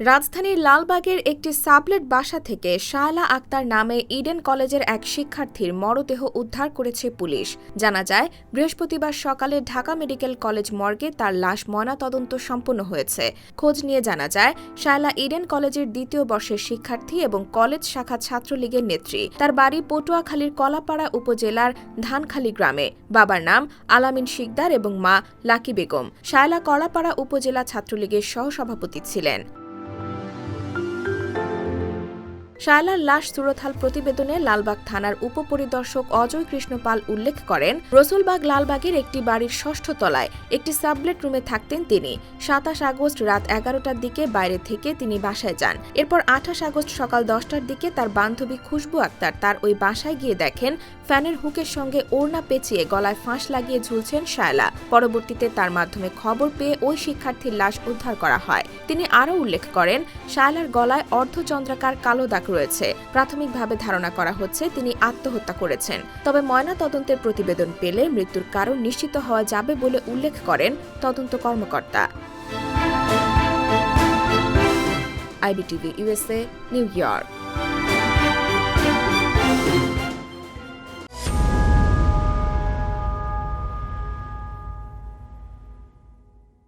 রাজধানীর লালবাগের একটি সাবলেট বাসা থেকে শায়লা আক্তার নামে ইডেন কলেজের এক শিক্ষার্থীর মরদেহ উদ্ধার করেছে পুলিশ। জানা যায়, বৃহস্পতিবার সকালে ঢাকা মেডিকেল কলেজ মর্গে তার লাশ ময়নাতদন্ত সম্পন্ন হয়েছে। খোঁজ নিয়ে জানা যায় শায়লা ইডেন কলেজের দ্বিতীয় বর্ষের শিক্ষার্থী এবং কলেজ শাখা ছাত্রলীগের নেত্রী। তার বাড়ি পটুয়াখালীর কলাপাড়া উপজেলার ধানখালী গ্রামে। বাবার নাম আলামিন শিকদার এবং মা লাকি বেগম। শায়লা কলাপাড়া উপজেলা ছাত্রলীগের সহসভাপতি ছিলেন। শায়লার লাশ সুরতহাল প্রতিবেদনে লালবাগ থানার উপপরিদর্শক অজয় কৃষ্ণ পাল উল্লেখ করেন, রসুলবাগ লালবাগের একটি বাড়ির ষষ্ঠ তলায় একটি সাবলেট রুমে থাকতেন তিনি। সাতাশ আগস্ট রাত এগারোটার দিকে বাইরে থেকে তিনি বাসায় যান। এরপর আঠাশ আগস্ট সকাল দশটার দিকে তার বান্ধবী খুশবু আক্তার তার ওই বাসায় গিয়ে দেখেন, ফ্যানের হুকের সঙ্গে ওড়না পেঁচিয়ে গলায় ফাঁস লাগিয়ে ঝুলছেন শায়লা। পরবর্তীতে তার মাধ্যমে খবর পেয়ে ওই শিক্ষার্থীর লাশ উদ্ধার করা হয়। তিনি আরও উল্লেখ করেন, শায়লার গলায় অর্ধচন্দ্রাকার কালো দাগ রয়েছে। প্রাথমিকভাবে ধারণা করা হচ্ছে তিনি আত্মহত্যা করেছেন। তবে ময়না তদন্তের প্রতিবেদন পেলে মৃত্যুর কারণ নিশ্চিত হওয়া যাবে বলে উল্লেখ করেন তদন্ত কর্মকর্তা। IBTV USA New York.